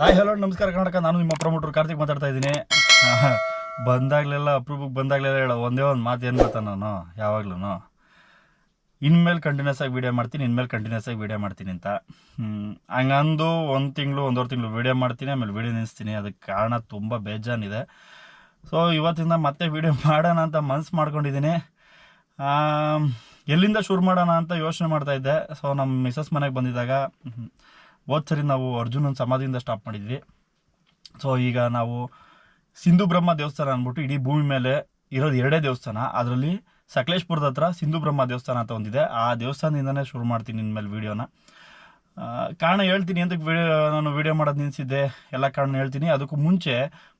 Hi hello ನಮಸ್ಕಾರ ಕರ್ನಾಟಕ. ನಾನು ನಿಮ್ಮ ಪ್ರಮೋಟರ್ ಕಾರ್ತಿಕ್ ಮಾತಾಡ್ತಾ ಇದ್ದೀನಿ. ಬಂದಾಗಲೆಲ್ಲ ಅಪ್ರೂಪಕ್ಕೆ ಬಂದಾಗಲೆಲ್ಲ ಹೇಳೋ, ಒಂದೇ ಒಂದು ಮಾತು ಏನು ಗೊತ್ತಾ ನಾನು? ಯಾವಾಗ್ಲೂ ಇನ್ಮೇಲೆ ಕಂಟಿನ್ಯೂಸ್ ಆಗಿ ವೀಡಿಯೋ ಮಾಡ್ತೀನಿ, ಇನ್ಮೇಲೆ ಕಂಟಿನ್ಯೂಸ್ ಆಗಿ ವೀಡಿಯೋ ಮಾಡ್ತೀನಿ ಅಂತ. ಹಂಗಂದು ಒಂದು ತಿಂಗಳು, ಒಂದೂವರೆ ತಿಂಗಳು ವೀಡಿಯೋ ಮಾಡ್ತೀನಿ, ಆಮೇಲೆ ವೀಡಿಯೋ ನಿಲ್ಲಿಸ್ತೀನಿ ಅದಕ್ಕೆ ಕಾರಣ ತುಂಬ ಬೇಜಾನಿದೆ. ಸೊ ಇವತ್ತಿಂದ ಮತ್ತೆ ವೀಡಿಯೋ ಮಾಡೋಣ ಅಂತ ಮನ್ಸು ಮಾಡ್ಕೊಂಡಿದ್ದೀನಿ. ಎಲ್ಲಿಂದ ಶುರು ಮಾಡೋಣ ಅಂತ ಯೋಚನೆ ಮಾಡ್ತಾ ಇದ್ದೆ. ಸೊ ನಮ್ಮ ಮಿಸಸ್ ಮನೆಗೆ ಬಂದಿದ್ದಾಗ ಹೋದ್ ಸರಿ ನಾವು ಅರ್ಜುನನ ಸಮಾಧಿಯಿಂದ ಸ್ಟಾಪ್ ಮಾಡಿದ್ವಿ. ಸೊ ಈಗ ನಾವು ಸಿಂಧು ಬ್ರಹ್ಮ ದೇವಸ್ಥಾನ ಅಂದ್ಬಿಟ್ಟು ಇಡೀ ಭೂಮಿ ಮೇಲೆ ಇರೋದು ಎರಡೇ ದೇವಸ್ಥಾನ. ಅದರಲ್ಲಿ ಸಕಲೇಶ್ಪುರದ ಹತ್ರ ಸಿಂಧು ಬ್ರಹ್ಮ ದೇವಸ್ಥಾನ ಅಂತ ಒಂದಿದೆ. ಆ ದೇವಸ್ಥಾನದಿಂದನೇ ಶುರು ಮಾಡ್ತೀನಿ ಇನ್ಮೇಲೆ ವೀಡಿಯೋನ ಕಾರಣ ಹೇಳ್ತೀನಿ ಅಂತಕ್ಕೆ ವಿಡಿಯೋ ನಾನು ವೀಡಿಯೋ ಮಾಡೋದು ನಿಲ್ಸಿದ್ದೆ. ಎಲ್ಲ ಕಾರಣ ಹೇಳ್ತೀನಿ. ಅದಕ್ಕೂ ಮುಂಚೆ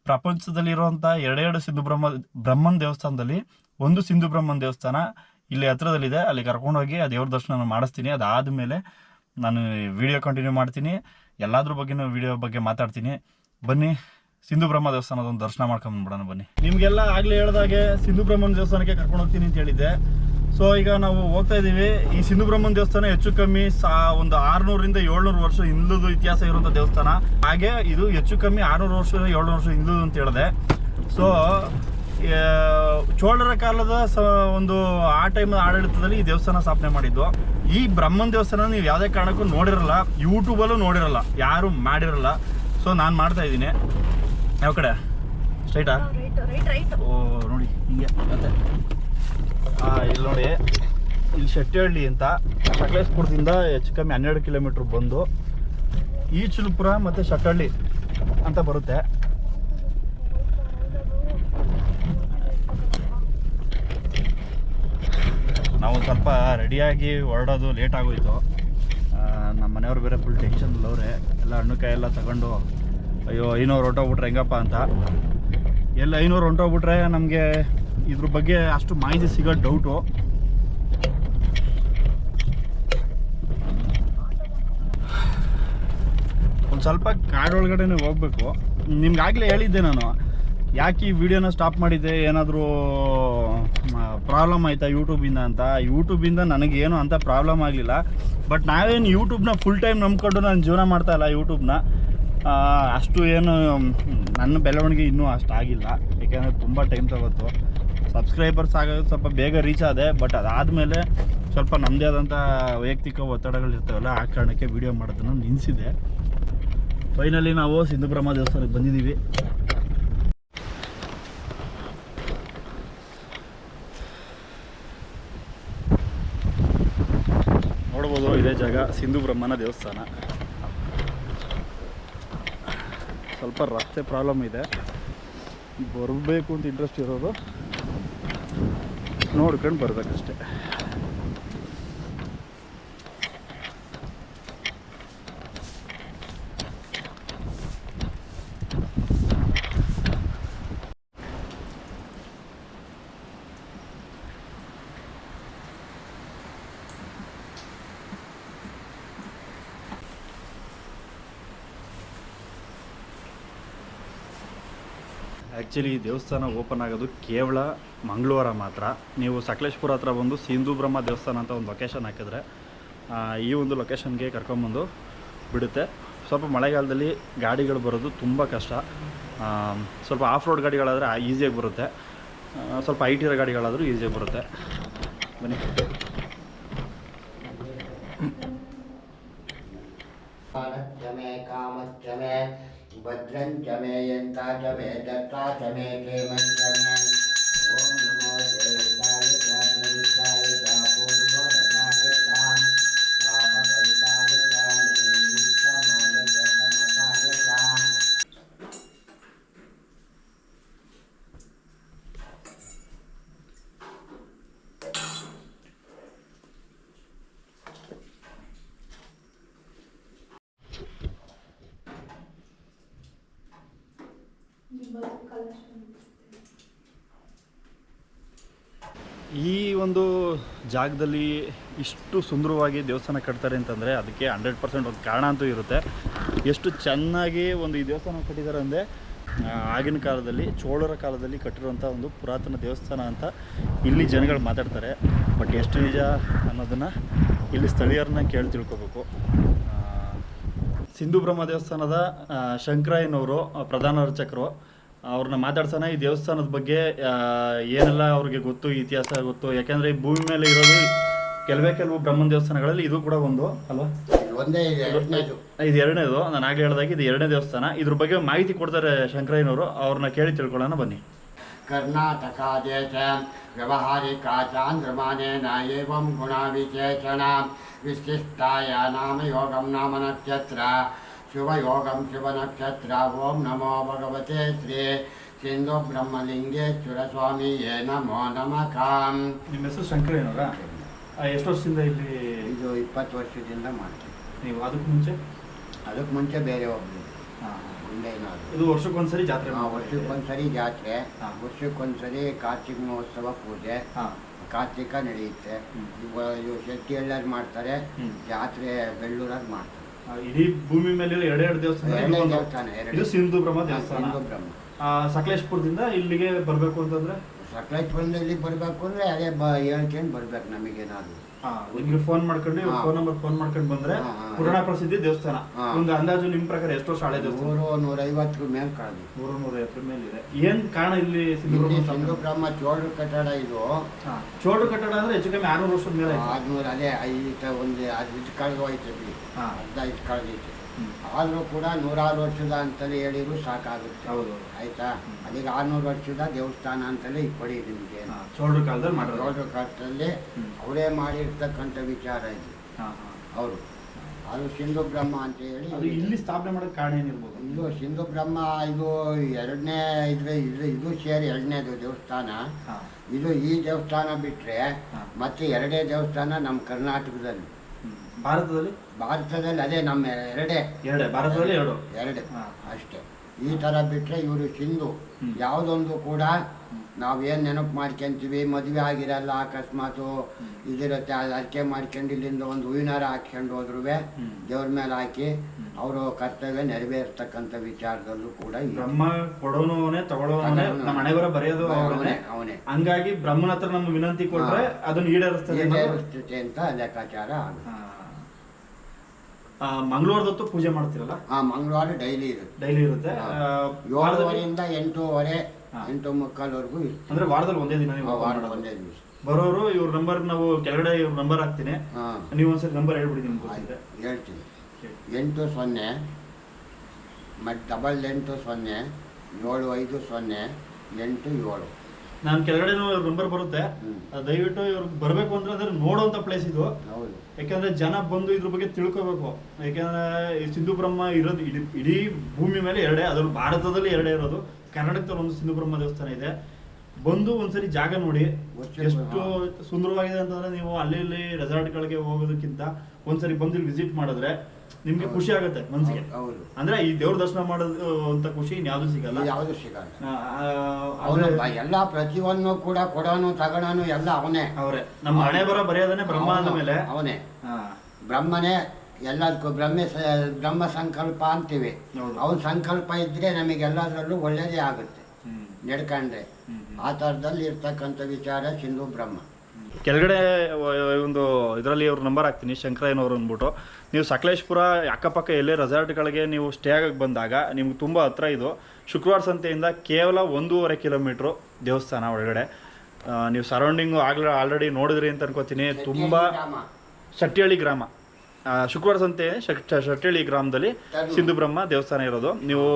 ಪ್ರಪಂಚದಲ್ಲಿರುವಂಥ ಎರಡೆರಡು ಸಿಂಧು ಬ್ರಹ್ಮ, ಬ್ರಹ್ಮನ್ ದೇವಸ್ಥಾನದಲ್ಲಿ ಒಂದು ಸಿಂಧು ಬ್ರಹ್ಮನ್ ದೇವಸ್ಥಾನ ಇಲ್ಲಿ ಹತ್ರದಲ್ಲಿದೆ. ಅಲ್ಲಿ ಕರ್ಕೊಂಡೋಗಿ ಆ ದೇವ್ರ ದರ್ಶನ ಮಾಡಿಸ್ತೀನಿ. ಅದಾದಮೇಲೆ ನಾನು ವಿಡಿಯೋ ಕಂಟಿನ್ಯೂ ಮಾಡ್ತೀನಿ. ಎಲ್ಲಾದ್ರ ಬಗ್ಗೆನೂ ವಿಡಿಯೋ ಬಗ್ಗೆ ಮಾತಾಡ್ತೀನಿ. ಬನ್ನಿ, ಸಿಂಧು ಬ್ರಹ್ಮ ದೇವಸ್ಥಾನದ ಒಂದು ದರ್ಶನ ಮಾಡ್ಕೊಂಡ್ಬಿಡೋಣ ಬನ್ನಿ. ನಿಮಗೆಲ್ಲ ಆಗಲೇ ಹೇಳ್ದಾಗೆ ಸಿಂಧು ಬ್ರಹ್ಮನ ದೇವಸ್ಥಾನಕ್ಕೆ ಕರ್ಕೊಂಡು ಹೋಗ್ತೀನಿ ಅಂತ ಹೇಳಿದ್ದೆ. ಸೊ ಈಗ ನಾವು ಹೋಗ್ತಾ ಇದ್ದೀವಿ. ಈ ಸಿಂಧು ಬ್ರಹ್ಮನ ದೇವಸ್ಥಾನ ಹೆಚ್ಚು ಕಮ್ಮಿ ಸಾ, ಒಂದು ಆರುನೂರಿಂದ ಏಳ್ನೂರು ವರ್ಷ ಹಿಂದೂದು ಇತಿಹಾಸ ಇರುವಂಥ ದೇವಸ್ಥಾನ. ಹಾಗೆ ಇದು ಹೆಚ್ಚು ಕಮ್ಮಿ ಆರುನೂರು ವರ್ಷ, ಏಳ್ನೂರು ವರ್ಷ ಹಿಂದೂ ಅಂತ ಹೇಳಿದೆ. ಸೊ ಚೋಳರ ಕಾಲದ ಸ ಒಂದು ಆ ಟೈಮ್ ಆಡಳಿತದಲ್ಲಿ ಈ ದೇವಸ್ಥಾನ ಸ್ಥಾಪನೆ ಮಾಡಿದ್ದು. ಈ ಬ್ರಹ್ಮನ್ ದೇವಸ್ಥಾನ ನೀವು ಯಾವುದೇ ಕಾರಣಕ್ಕೂ ನೋಡಿರಲ್ಲ ಯೂಟ್ಯೂಬಲ್ಲೂ ನೋಡಿರಲ್ಲ ಯಾರು ಮಾಡಿರಲ್ಲ. ಸೊ ನಾನು ಮಾಡ್ತಾ ಇದ್ದೀನಿ. ಯಾವ ಕಡೆ? ಸ್ಟ್ರೈಟಾ ರೈಟ್ ರೈಟ್ ರೈಟ್ ಓ ನೋಡಿ ಹಿಂಗೆ ಮತ್ತೆ. ಹಾಂ ಇಲ್ಲಿ ನೋಡಿ ಇಲ್ಲಿ ಶೆಟ್ಟಿಹಳ್ಳಿ ಅಂತ ಸಕಲೇಶ್ಪುರದಿಂದ ಹೆಚ್ಚು ಕಮ್ಮಿ ಹನ್ನೆರಡು ಕಿಲೋಮೀಟ್ರ್ ಬಂದು ಈಚಲಪುರ ಮತ್ತು ಶೆಟ್ಟಹಳ್ಳಿ ಅಂತ ಬರುತ್ತೆ. ನಾವು ಸ್ವಲ್ಪ ರೆಡಿಯಾಗಿ ಹೊರಡೋದು ಲೇಟ್ ಆಗೋಯ್ತು. ನಮ್ಮ ಮನೆಯವ್ರು ಬೇರೆ ಫುಲ್ ಟೆನ್ಷನ್ ಅವ್ರೆ. ಎಲ್ಲ ಹಣ್ಣುಕಾಯಿ ಎಲ್ಲ ತಗೊಂಡು, ಅಯ್ಯೋ, ಐನೂರು ಹೊಂಟೋಗ್ಬಿಟ್ರೆ ಹೆಂಗಪ್ಪ ಅಂತ. ಎಲ್ಲ ಐನೂರು ಹೊಂಟೋಗ್ಬಿಟ್ರೆ ನಮಗೆ ಇದ್ರ ಬಗ್ಗೆ ಅಷ್ಟು ಮಾಹಿತಿ ಸಿಗೋ ಡೌಟು ಒಂದು ಸ್ವಲ್ಪ ಕಾಡೊಳಗಡೆನೆ ಹೋಗ್ಬೇಕು. ನಿಮ್ಗಾಗಲೇ ಹೇಳಿದ್ದೆ ನಾನು. ಯಾಕೆ ಈ ವಿಡಿಯೋನ ಸ್ಟಾಪ್ ಮಾಡಿದ್ದೆ? ಏನಾದರೂ ಪ್ರಾಬ್ಲಮ್ ಆಯಿತಾ ಯೂಟ್ಯೂಬಿಂದ ಅಂತ? ಯೂಟ್ಯೂಬಿಂದ ನನಗೇನು ಅಂತ ಪ್ರಾಬ್ಲಮ್ ಆಗಲಿಲ್ಲ. ಬಟ್ ನಾವೇನು ಯೂಟ್ಯೂಬ್ನ ಫುಲ್ ಟೈಮ್ ನಂಬ್ಕೊಂಡು ನಾನು ಜೀವನ ಮಾಡ್ತಾ ಇಲ್ಲ ಯೂಟ್ಯೂಬ್ನ ಅಷ್ಟು ಏನು, ನನ್ನ ಬೆಳವಣಿಗೆ ಇನ್ನೂ ಅಷ್ಟು ಆಗಿಲ್ಲ. ಯಾಕೆಂದರೆ ತುಂಬ ಟೈಮ್ ತಗೋತು. ಸಬ್ಸ್ಕ್ರೈಬರ್ಸ್ ಆಗೋದು ಸ್ವಲ್ಪ ಬೇಗ ರೀಚ್ ಆದೆ. ಬಟ್ ಅದಾದಮೇಲೆ ಸ್ವಲ್ಪ ನಮ್ಮದೇ ಆದಂಥ ವೈಯಕ್ತಿಕ ಒತ್ತಡಗಳಿರ್ತಾವಲ್ಲ ಆ ಕಾರಣಕ್ಕೆ ವೀಡಿಯೋ ಮಾಡೋದನ್ನು ನಿಲ್ಲಿಸಿದೆ ಫೈನಲಿ ನಾವು ಸಿಂಧುಬ್ರಹ್ಮ ದೇವಸ್ಥಾನಕ್ಕೆ ಬಂದಿದ್ದೀವಿ ನೋಡ್ಬೋದು ಇದೇ ಜಾಗ ಸಿಂಧು ಬ್ರಹ್ಮನ ದೇವಸ್ಥಾನ. ಸ್ವಲ್ಪ ರಸ್ತೆ ಪ್ರಾಬ್ಲಮ್ ಇದೆ. ಬರಬೇಕು ಅಂತ ಇಂಟ್ರೆಸ್ಟ್ ಇರೋದು. ನೋಡ್ಕೊಂಡು ಬರ್ಬೇಕಷ್ಟೆ. ಆ್ಯಕ್ಚುಲಿ ದೇವಸ್ಥಾನ ಓಪನ್ ಆಗೋದು ಕೇವಲ ಮಂಗಳವಾರ ಮಾತ್ರ. ನೀವು ಸಕಲೇಶ್ಪುರ ಹತ್ರ ಬಂದು ಸಿಂಧು ಬ್ರಹ್ಮ ದೇವಸ್ಥಾನ ಅಂತ ಒಂದು ಲೊಕೇಶನ್ ಹಾಕಿದ್ರೆ ಈ ಒಂದು ಲೊಕೇಶನ್ಗೆ ಕರ್ಕೊಂಬಂದು ಬಿಡುತ್ತೆ. ಸ್ವಲ್ಪ ಮಳೆಗಾಲದಲ್ಲಿ ಗಾಡಿಗಳು ಬರೋದು ತುಂಬ ಕಷ್ಟ. ಸ್ವಲ್ಪ ಆಫ್ ರೋಡ್ ಗಾಡಿಗಳಾದರೆ ಈಸಿಯಾಗಿ ಬರುತ್ತೆ. ಸ್ವಲ್ಪ ಐ ಟಿರೋ ಗಾಡಿಗಳಾದರೂ ಈಸಿಯಾಗಿ ಬರುತ್ತೆ. ಬನ್ನಿ. भद्रं च मे यन्ता च मे दत्ता च मे क्षेमश्च मे ಒಂದು ಜಾಗದಲ್ಲಿ ಇಷ್ಟು ಸುಂದರವಾಗಿ ದೇವಸ್ಥಾನ ಕಟ್ತಾರೆ ಅಂತಂದರೆ ಅದಕ್ಕೆ ಹಂಡ್ರೆಡ್ ಪರ್ಸೆಂಟ್ ಒಂದು ಕಾರಣ ಅಂತೂ ಇರುತ್ತೆ. ಎಷ್ಟು ಚೆನ್ನಾಗಿ ಒಂದು ಈ ದೇವಸ್ಥಾನ ಕಟ್ಟಿದ್ದಾರೆ ಅಂದರೆ ಆಗಿನ ಕಾಲದಲ್ಲಿ, ಚೋಳರ ಕಾಲದಲ್ಲಿ ಕಟ್ಟಿರುವಂಥ ಒಂದು ಪುರಾತನ ದೇವಸ್ಥಾನ ಅಂತ ಇಲ್ಲಿ ಜನಗಳು ಮಾತಾಡ್ತಾರೆ. ಬಟ್ ಎಷ್ಟು ನಿಜ ಅನ್ನೋದನ್ನು ಇಲ್ಲಿ ಸ್ಥಳೀಯರನ್ನ ಕೇಳಿ ತಿಳ್ಕೊಬೇಕು. ಸಿಂಧು ಬ್ರಹ್ಮ ದೇವಸ್ಥಾನದ ಶಂಕರಾಯನವರು ಪ್ರಧಾನ ಅರ್ಚಕರು ಅವ್ರನ್ನ ಮಾತಾಡ್ಸೋಣ ಈ ದೇವಸ್ಥಾನದ ಬಗ್ಗೆ ಏನೆಲ್ಲ ಅವ್ರಿಗೆ ಗೊತ್ತು ಇತಿಹಾಸ ಗೊತ್ತು. ಯಾಕೆಂದ್ರೆ ಈ ಭೂಮಿ ಮೇಲೆ ಇರೋದು ಕೆಲವೇ ಕೆಲವು ಬ್ರಹ್ಮನ್ ದೇವಸ್ಥಾನಗಳಲ್ಲಿ ಇದು ಕೂಡ ಒಂದು ಅಲ್ವಾ? ಒಂದೇ ಇದು ಎರಡನೇದು. ನಾನು ಆಗ್ಲೇ ಹೇಳಿದಾಗ ಇದು ಎರಡನೇ ದೇವಸ್ಥಾನ. ಇದ್ರ ಬಗ್ಗೆ ಮಾಹಿತಿ ಕೊಡ್ತಾರೆ ಶಂಕರಯ್ಯನವರು. ಅವ್ರನ್ನ ಕೇಳಿ ತಿಳ್ಕೊಳ್ಳೋಣ ಬನ್ನಿ. ಕರ್ನಾಟಕ ದೇಶ ವ್ಯವಹಾರಿಕ ಚಾಂದ್ರಮಾನೇನ ಏವಂ ಗುಣ ವಿಶೇಷಣ ವಿಶಿಷ್ಟಾಯ ನಾಮ ಯೋಗಂ ನಾಮ ನಕ್ಷತ್ರ. ಶುಭಯೋಗಂ ಶುಭನಕ್ಷತ್ರ ಓಂ ನಮೋ ಭಗವತೆ ಶ್ರೀ ಸಿಂಧು ಬ್ರಹ್ಮಲಿಂಗೇಶ್ವರ ಸ್ವಾಮಿ ಏ ನಮೋ ನಮಃ ನಿಮ್ಮ ಹೆಸರು ಶಂಕರೇನವರ ಎಷ್ಟು ವರ್ಷದಿಂದ ಇಲ್ಲಿ ಇದು ಇಪ್ಪತ್ತು ವರ್ಷದಿಂದ ಮಾಡ್ತೀವಿ. ನೀವು ಅದಕ್ಕೆ ಮುಂಚೆ? ಅದಕ್ಕೆ ಮುಂಚೆ ಬೇರೆ ಹೋಗ್ಲಿ ಇದು ವರ್ಷಕ್ಕೊಂದ್ಸರಿ ಜಾತ್ರೆ ವರ್ಷಕ್ಕೊಂದ್ಸರಿ ಜಾತ್ರೆ. ವರ್ಷಕ್ಕೊಂದ್ಸರಿ ಕಾರ್ತಿಕ ಮಹೋತ್ಸವ ಪೂಜೆ. ಕಾರ್ತಿಕ ನಡೆಯುತ್ತೆ. ಶೆಟ್ಟಿ ಎಲ್ಲಾರು ಮಾಡ್ತಾರೆ. ಜಾತ್ರೆ ಬೆಳ್ಳೂರಾಗ ಮಾಡ್ತಾರೆ. ಇಡೀ ಭೂಮಿ ಮೇಲೆ ಎರಡು ಒಂದು. ದೇವಸ್ಥಾನ ಇದು ಸಿಂಧು ಬ್ರಹ್ಮ ದೇವಸ್ಥಾನ ಆ, ಸಕಲೇಶ್ಪುರದಿಂದ ಇಲ್ಲಿಗೆ ಬರಬೇಕು ಅಂತಂದ್ರೆ ಸಕಲೇಶ್ವರದಲ್ಲಿ ಬರಬೇಕು ಅಂದ್ರೆ ಅದೇ ಬ ಹೇಳ್ಕೊಂಡು ಬರ್ಬೇಕು ನಮಗೇನಾದ್ರು ಹಾ, ನಿಮ್ಗೆ ಫೋನ್ ಮಾಡ್ಕೊಂಡು ಹಾ. ಫೋನ್ ನಂಬರ್ ಫೋನ್ ಮಾಡ್ಕೊಂಡು ಬಂದ್ರೆ ಹಾ, ಹಾ. ಪುರಾಣ ಪ್ರಸಿದ್ಧಿ ದೇವಸ್ಥಾನ ಹಾ. ಒಂದು ಅಂದಾಜು ನಿಮ್ ಪ್ರಕಾರ ಎಷ್ಟು ಶಾಲೆ ದೇವಸ್ಥಾನ ನೂರು ನೂರೈವತ್ತರ ಮೇಲೆ ಕಳೆದು ನೂರು ನೂರ ಐವತ್ತರ ಮೇಲೆ ಇದೆ ಏನ್ ಕಾರಣ ಇಲ್ಲಿ ಸಿಂಧು ಇಲ್ಲಿ ಬ್ರಹ್ಮ ಸಿಂಧು ಸ್ಥಾಪನೆ? ಬ್ರಹ್ಮ ಚೋಳು ಕಟ್ಟಡ ಇದು ಹಾ. ಕಟ್ಟಡ ಅಂದ್ರೆ ಹೆಚ್ಚು ಕಮ್ಮಿ ಆರ್ನೂರು ವರ್ಷದ ಮೇಲೆ ಆಯ್ತು. ಆದ್ನೂರು ಅದೇ ಐದು ಒಂದು ಅದು ಇದು ಕಳೆದು ಹೋಯ್ತು ಬಿಡಿ ಹಾ. ಇದು ಕಳೆದೈತೆ. ಆದ್ರೂ ಕೂಡ ನೂರಾರು ವರ್ಷದ ಅಂತಲೇ ಹೇಳಿದ್ರು ಸಾಕಾಗುತ್ತೆ. ಹೌದು. ಆಯ್ತಾ? ಅದೀಗ ಆರ್ನೂರು ವರ್ಷದ ದೇವಸ್ಥಾನ ಅಂತಲೇ ಕೊಡಿ ನಿಮಗೆ. ಚೋಳರ ಕಾಲದಲ್ಲಿ ಕಾಲದಲ್ಲಿ ಅವರೇ ಮಾಡಿರ್ತಕ್ಕಂಥ ವಿಚಾರ ಇದು. ಅವರು ಅದು ಸಿಂಧು ಬ್ರಹ್ಮ ಅಂತ ಹೇಳಿ ಇಲ್ಲಿ ಸ್ಥಾಪನೆ ಮಾಡೋಕೆ ಕಾರಣ ಏನಿರ್ಬೋದು? ಇದು ಸಿಂಧು ಬ್ರಹ್ಮ ಇದು ಎರಡನೇ ಇದ್ರೆ ಇದು ಇದು ಸೇರಿ ಎರಡನೇದು ದೇವಸ್ಥಾನ. ಇದು ಈ ದೇವಸ್ಥಾನ ಬಿಟ್ಟರೆ ಮತ್ತೆ ಎರಡೇ ದೇವಸ್ಥಾನ ನಮ್ಮ ಕರ್ನಾಟಕದಲ್ಲಿ. ಭಾರತದಲ್ಲಿ? ಭಾರತದಲ್ಲಿ ಅದೇ ನಮ್ಮ ಎರಡೇ. ಎರಡೇ ಭಾರತದಲ್ಲಿ ಎರಡು. ಎರಡೇ. ಅಷ್ಟೇ. ಈ ಥರ ಬಿಟ್ಟರೆ ಇವರು ಸಿಂಧು. ಯಾವುದೊಂದು ಕೂಡ ನಾವೇನು ನೆನಪು ಮಾಡ್ಕೊಂತೀವಿ ಮದುವೆ ಆಗಿರಲ್ಲ ಅಕಸ್ಮಾತು. ಇದಿರುತ್ತೆ ಅದು ಅರ್ಕೆ ಮಾಡ್ಕೊಂಡು ಇಲ್ಲಿಂದ ಒಂದು ಹೂವಿನಾರ ಹಾಕ್ಕೊಂಡು ಹೋದ್ರು. ದೇವ್ರ ಮೇಲೆ ಹಾಕಿ. ಅವರು ಕರ್ತವ್ಯ ನೆರವೇರ್ತಕ್ಕಂಥ ವಿಚಾರದಲ್ಲೂ ಕೂಡ ಬ್ರಹ್ಮ ಕೊಡೋನು ಅವನೇ ತಗೊಳ್ಳೋನು ನಮ್ಮ ಹಣೆ ಬರೆಯೋದು ಅವನೇ ಅವನೇ ಹಂಗಾಗಿ ಬ್ರಹ್ಮನ ಹತ್ರ ನಮ್ಮ ವಿನಂತಿ ಕೊಟ್ಟರೆ ಅದನ್ನು ಈಡೇರಿಸ್ತದೆ ಅಂತ ಲೆಕ್ಕಾಚಾರ ಆಗುತ್ತೆ ಹಾ. ಮಂಗಳವಾರದೊತ್ತು ಪೂಜೆ ಮಾಡ್ತಿರಲ್ಲ ಆ ಮಂಗಳವಾರ ಡೈಲಿ ಇರುತ್ತೆ ಡೈಲಿ ಇರುತ್ತೆ ಹಾ. ಏಳುವರೆಯಿಂದ ಎಂಟೂವರೆ ಹಾ. ಎಂಟು ಮುಕ್ಕಾಲ್ವರೆಗೂ ಇರುತ್ತೆ. ಅಂದ್ರೆ ವಾರದಲ್ಲಿ ಒಂದೇ ದಿನ ನೀವು ಆ, ವಾರ ಒಂದೇ ದಿವಸ. ಬರೋರು ಇವ್ರ ನಂಬರ್ ನಾವು ಕೆಳಗಡೆ ಇವ್ರ ನಂಬರ್ ಹಾಕ್ತೀನಿ. ಹಾಂ. ನೀವು ಒಂದ್ಸರಿ ನಂಬರ್ ಹೇಳ್ಬಿಡಿ ನಿಮ್ಗೆ ಗೊತ್ತಿದೆ. ಹೇಳ್ತೀನಿ. ಎಂಟು ಸೊನ್ನೆ ಮತ್ತು ಡಬಲ್ ಎಂಟು ಸೊನ್ನೆ ಏಳು ಐದು ಸೊನ್ನೆ ಎಂಟು ಏಳು. ನಾನು ಕೆಳಗಡೆ ಇವ್ರ ನಂಬರ್ ಬರುತ್ತೆ. ಹ್ಮ್. ದಯವಿಟ್ಟು ಇವ್ರು ಬರಬೇಕು ಅಂದ್ರೆ ಅಂದ್ರೆ ನೋಡೋಂಥ ಪ್ಲೇಸ್ ಇದು. ಹೌದು. ಯಾಕಂದ್ರೆ ಜನ ಬಂದು ಇದ್ರ ಬಗ್ಗೆ ತಿಳ್ಕೋಬೇಕು. ಯಾಕಂದ್ರೆ ಈ ಸಿಂಧು ಬ್ರಹ್ಮ ಇರೋದು ಇಡೀ ಇಡೀ ಭೂಮಿ ಮೇಲೆ ಎರಡೇ ಅದ್ರ ಭಾರತದಲ್ಲಿ ಎರಡೇ ಇರೋದು. ಕರ್ನಾಟಕದಲ್ಲಿ ಒಂದು ಸಿಂಧುಬ್ರಹ್ಮ ದೇವಸ್ಥಾನ ಇದೆ. ಬಂದು ಒಂದ್ಸರಿ ಜಾಗ ನೋಡಿ. ಎಷ್ಟು. ಸುಂದರವಾಗಿದೆ ಅಂತಂದ್ರೆ ನೀವು ಅಲ್ಲಿ ಇಲ್ಲಿ ರೆಸಾರ್ಟ್ಗಳಿಗೆ ಹೋಗೋದಕ್ಕಿಂತ ಒಂದ್ಸರಿ ಬಂದು ವಿಸಿಟ್ ಮಾಡಿದ್ರೆ ನಿಮ್ಗೆ ಖುಷಿ ಆಗುತ್ತೆ ಮನ್ಸಿಗೆ. ಹೌದು ಅಂದ್ರೆ ಈ ದೇವ್ರ ದರ್ಶನ ಮಾಡೋದು ಅಂತ ಖುಷಿ ಇನ್ಯಾವುದು ಸಿಗಲ್ಲ. ಯಾವುದು ಸಿಗಲ್ಲ. ಎಲ್ಲ ಪ್ರತಿಯೊಂದು ಕೂಡ ಕೊಡೋನು ತಗೋಣನು ಎಲ್ಲ ಅವನೇ. ಅವರೇ. ನಮ್ಮ ಹಣೆ ಬರ ಬರೆಯೋದನ್ನೇ ಬ್ರಹ್ಮ ಅಂದ ಮೇಲೆ. ಅವನೇ. ಬ್ರಹ್ಮನೇ ಎಲ್ಲದಕ್ಕೂ ಬ್ರಹ್ಮ ಸ- ಬ್ರಹ್ಮ ಸಂಕಲ್ಪ ಅಂತೀವಿ. ಅವನ ಸಂಕಲ್ಪ ಇದ್ರೆ ನಮಗೆಲ್ಲದರಲ್ಲೂ ಒಳ್ಳೇದೇ ಆಗುತ್ತೆ. ನಡ್ಕೊಂಡ್ರೆ. ಆ ಥರದಲ್ಲಿ ಇರ್ತಕ್ಕಂಥ ವಿಚಾರ ಸಿಂಧು ಬ್ರಹ್ಮ. ಕೆಳಗಡೆ ಒಂದು ಇದರಲ್ಲಿ ಅವ್ರ ನಂಬರ್ ಹಾಕ್ತೀನಿ ಶಂಕರಯ್ಯನವ್ರು ಅಂದ್ಬಿಟ್ಟು. ನೀವು ಸಕಲೇಶ್ಪುರ ಅಕ್ಕಪಕ್ಕ ಎಲ್ಲೇ ರೆಸಾರ್ಟ್ಗಳಿಗೆ ನೀವು ಸ್ಟೇ ಆಗಕ್ಕೆ ಬಂದಾಗ ನಿಮ್ಗೆ ತುಂಬ ಹತ್ರ ಇದು. ಶುಕ್ರವಾರ ಸಂತೆಯಿಂದ ಕೇವಲ ಒಂದೂವರೆ ಕಿಲೋಮೀಟ್ರು ದೇವಸ್ಥಾನ ಒಳಗಡೆ. ನೀವು ಸರೌಂಡಿಂಗು ಆಗ್ಲ ಆಲ್ರೆಡಿ ನೋಡಿದ್ರಿ ಅಂತ ಅನ್ಕೋತೀನಿ. ತುಂಬ ಸಟ್ಟಿಹಳ್ಳಿ ಶೆಟ್ಟಿಹಳ್ಳಿ ಗ್ರಾಮ. ಶುಕ್ರವಾರ ಸಂತೆ ಶಟ್ಟಳ್ಳಿ ಗ್ರಾಮದಲ್ಲಿ ಸಿಂಧು ಬ್ರಹ್ಮ ದೇವಸ್ಥಾನ ಇರೋದು. ನೀವು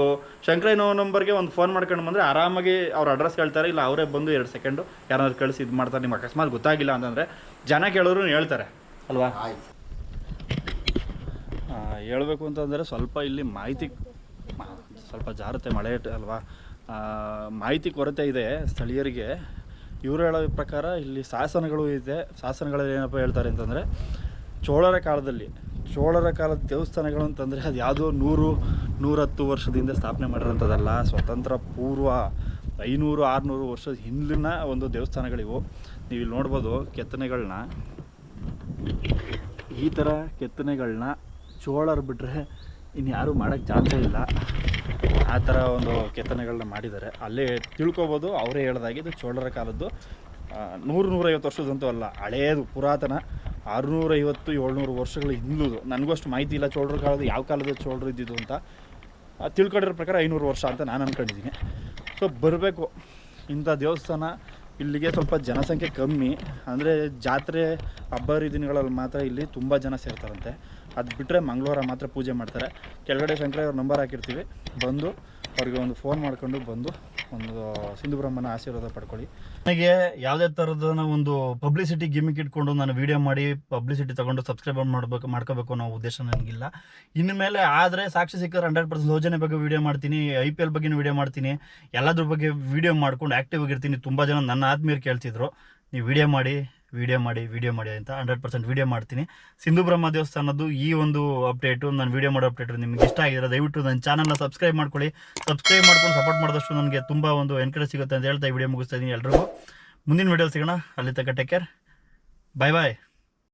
ಶಂಕರಯ್ಯನೋ ನಂಬರ್ಗೆ ಒಂದು ಫೋನ್ ಮಾಡ್ಕೊಂಡು ಬಂದರೆ ಆರಾಮಾಗಿ ಅವ್ರ ಅಡ್ರೆಸ್ ಹೇಳ್ತಾರೆ ಇಲ್ಲ ಅವರೇ ಬಂದು ಎರಡು ಸೆಕೆಂಡು ಯಾರಾದ್ರು ಕಳಿಸಿ ಇದು ಮಾಡ್ತಾರೆ ನಿಮ್ಗೆ ಅಕಸ್ಮಾತ್ ಗೊತ್ತಾಗಿಲ್ಲ ಅಂತಂದರೆ ಜನ ಕೇಳೋರು ಹೇಳ್ತಾರೆ. ಅಲ್ವಾ? ಆಯ್ತು. ಹೇಳಬೇಕು ಅಂತಂದರೆ ಸ್ವಲ್ಪ ಇಲ್ಲಿ ಮಾಹಿತಿ ಸ್ವಲ್ಪ ಜಾರುತ್ತೆ ಮಳೆ ಅಲ್ವಾ? ಮಾಹಿತಿ ಕೊರತೆ ಇದೆ ಸ್ಥಳೀಯರಿಗೆ. ಇವರು ಹೇಳೋ ಪ್ರಕಾರ ಇಲ್ಲಿ ಶಾಸನಗಳು ಇದೆ. ಶಾಸನಗಳಲ್ಲಿ ಏನಪ್ಪ ಹೇಳ್ತಾರೆ ಅಂತಂದರೆ ಚೋಳರ ಕಾಲದಲ್ಲಿ, ಚೋಳರ ಕಾಲದ ದೇವಸ್ಥಾನಗಳು ಅಂತಂದರೆ ಅದು ಯಾವುದೋ ನೂರು, ನೂರತ್ತು ವರ್ಷದಿಂದ ಸ್ಥಾಪನೆ ಮಾಡಿರೋಂಥದ್ದಲ್ಲ ಸ್ವತಂತ್ರ ಪೂರ್ವ ಐನೂರು, ಆರುನೂರು ವರ್ಷದ ಹಿಂದಿನ ಒಂದು ದೇವಸ್ಥಾನಗಳಿವು. ನೀವು ಇಲ್ಲಿ ನೋಡ್ಬೋದು ಕೆತ್ತನೆಗಳನ್ನ ಈ ಥರ ಕೆತ್ತನೆಗಳನ್ನ ಚೋಳರು ಬಿಟ್ಟರೆ ಇನ್ಯಾರೂ ಮಾಡೋಕ್ಕೆ ಚಾನ್ಸೇ ಇಲ್ಲ. ಆ ಥರ ಒಂದು ಕೆತ್ತನೆಗಳನ್ನ ಮಾಡಿದ್ದಾರೆ. ಅಲ್ಲೇ ತಿಳ್ಕೊಬೋದು, ಅವರೇ ಹೇಳ್ದಾಗಿದ್ದು ಚೋಳರ ಕಾಲದ್ದು ನೂರು, ನೂರೈವತ್ತು ವರ್ಷದಂತೂ ಅಲ್ಲ, ಹಳೇದು, ಪುರಾತನ ಆರುನೂರೈವತ್ತು ಏಳ್ನೂರು ವರ್ಷಗಳ ಹಿಂದುದು ನನಗೂ ಅಷ್ಟು ಮಾಹಿತಿ ಇಲ್ಲ. ಚೋಳರ ಕಾಲದ ಯಾವ ಕಾಲದ ಚೋಳರು ಇದ್ದಿದ್ದು ಅಂತ. ತಿಳ್ಕೊಂಡಿರೋ ಪ್ರಕಾರ ಐನೂರು ವರ್ಷ ಅಂತ ನಾನು ಅಂದ್ಕೊಂಡಿದ್ದೀನಿ ಸೊ ಬರಬೇಕು. ಇಂಥ ದೇವಸ್ಥಾನ ಇಲ್ಲಿಗೆ ಸ್ವಲ್ಪ ಜನಸಂಖ್ಯೆ ಕಮ್ಮಿ. ಅಂದರೆ ಜಾತ್ರೆ, ಹಬ್ಬ ಹರಿದಿನಗಳಲ್ಲಿ ಮಾತ್ರ ಇಲ್ಲಿ ತುಂಬ ಜನ ಸೇರ್ತಾರಂತೆ. ಅದು ಬಿಟ್ಟರೆ ಮಂಗಳವಾರ ಮಾತ್ರ ಪೂಜೆ ಮಾಡ್ತಾರೆ. ಕೆಳಗಡೆ ಶಂಕರ ಅವ್ರ ನಂಬರ್ ಹಾಕಿರ್ತೀವಿ. ಬಂದು ಅವ್ರಿಗೆ ಒಂದು ಫೋನ್ ಮಾಡ್ಕೊಂಡು ಬಂದು ಒಂದು ಸಿಂಧು ಬ್ರಹ್ಮನ ಆಶೀರ್ವಾದ ಪಡ್ಕೊಳ್ಳಿ. ನನಗೆ ಯಾವುದೇ ಥರದ ಒಂದು ಪಬ್ಲಿಸಿಟಿ ಗಿಮಿಕ್ ಇಟ್ಕೊಂಡು ನಾನು ವಿಡಿಯೋ ಮಾಡಿ ಪಬ್ಲಿಸಿಟಿ ತಗೊಂಡು ಸಬ್ಸ್ಕ್ರೈಬ್ ಮಾಡಬೇಕು, ಮಾಡ್ಕೋಬೇಕು ಅನ್ನೋ ಉದ್ದೇಶ ನನಗಿಲ್ಲ. ಇನ್ನು ಮೇಲೆ ಆದರೆ ಸಾಕ್ಷಿ ಸಿಕ್ಕರೆ ಹಂಡ್ರೆಡ್ ಪರ್ಸೆಂಟ್ ಯೋಜನೆ ಬಗ್ಗೆ ವಿಡಿಯೋ ಮಾಡ್ತೀನಿ ಐ ಪಿ ಎಲ್ ಬಗ್ಗೆ ವಿಡಿಯೋ ಮಾಡ್ತೀನಿ. ಎಲ್ಲದ್ರ ಬಗ್ಗೆ ವಿಡಿಯೋ ಮಾಡ್ಕೊಂಡು ಆ್ಯಕ್ಟಿವ್ ಆಗಿರ್ತೀನಿ. ತುಂಬ ಜನ ನನ್ನ ಆತ್ಮೀಯರು ಕೇಳ್ತಿದ್ರು. ನೀವು ವಿಡಿಯೋ ಮಾಡಿ. ವಿಡಿಯೋ ಮಾಡಿ ವಿಡಿಯೋ ಮಾಡಿ ಅಂತ ಹಂಡ್ರೆಡ್ ಪರ್ಸೆಂಟ್ ವಿಡಿಯೋ ಮಾಡ್ತೀನಿ. ಸಿಂಧು ಬ್ರಹ್ಮ ದೇವಸ್ಥಾನದ್ದು ಈ ಒಂದು ಅಪ್ಡೇಟು ನಾನು ವಿಡಿಯೋ ಮಾಡೋ ಅಪ್ಡೇಟು ನಿಮಗೆ ಇಷ್ಟ ಆಗಿದ್ರೆ ದಯವಿಟ್ಟು ನನ್ನ ಚಾನಲ್ನ ಸಬ್ಸ್ಕ್ರೈಬ್ ಮಾಡ್ಕೊಳ್ಳಿ. ಸಬ್ಸ್ಕ್ರೈಬ್ ಮಾಡ್ಕೊಂಡು ಸಪೋರ್ಟ್ ಮಾಡಿದಷ್ಟು ನನಗೆ ತುಂಬ ಒಂದು ಎನ್ಕರೇಜ್ ಸಿಗುತ್ತೆ ಅಂತ ಹೇಳ್ತಾ ಈ ವಿಡಿಯೋ ಮುಗಿಸ್ತಾ ಇದ್ದೀನಿ ಎಲ್ರಿಗೂ. ಮುಂದಿನ ವಿಡಿಯೋ ಸಿಗೋಣ. ಅಲ್ಲಿ ತನಕ ಟೇಕ್ ಕೇರ್ ಬಾಯ್ ಬಾಯ್